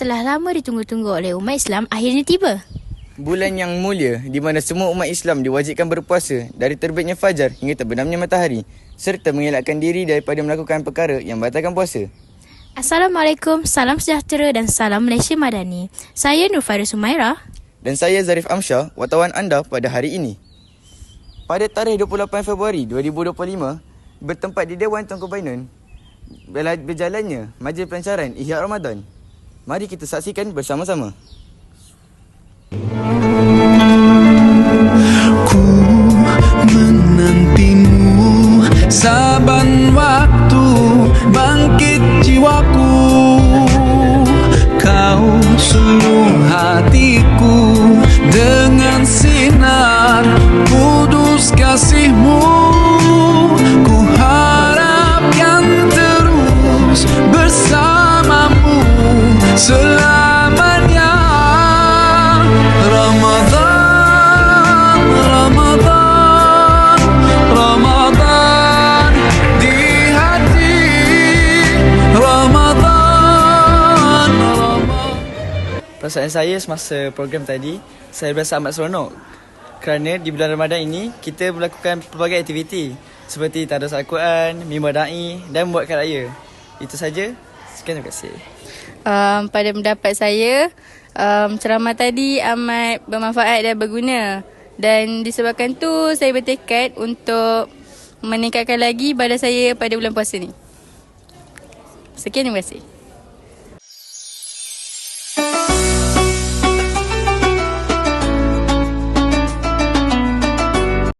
telah lama ditunggu-tunggu oleh umat Islam akhirnya tiba. Bulan yang mulia di mana semua umat Islam diwajibkan berpuasa dari terbitnya fajar hingga terbenamnya matahari serta mengelakkan diri daripada melakukan perkara yang batalkan puasa. Assalamualaikum, salam sejahtera dan salam Malaysia Madani. Saya Nur Faris Sumaira. Dan saya Zarif Amsyah, wartawan anda pada hari ini. Pada tarikh 28 Februari 2025, bertempat di Dewan Tunku Bainun, berjalannya majlis pelancaran Ihya Ramadan. Mari kita saksikan bersama-sama. Ku menantimu saban waktu bangkit jiwaku Kau suluh hatiku Perasaan saya semasa program tadi, saya berasa amat seronok. Kerana di bulan Ramadan ini, kita melakukan pelbagai aktiviti seperti tadarus Al-Quran, mimbar da'i dan membuatkan raya. Itu saja. Sekian terima kasih. um, pada pendapat saya um, ceramah tadi amat bermanfaat dan berguna dan disebabkan tu saya bertekad untuk meningkatkan lagi ibadah saya pada bulan puasa ni. Sekian terima kasih.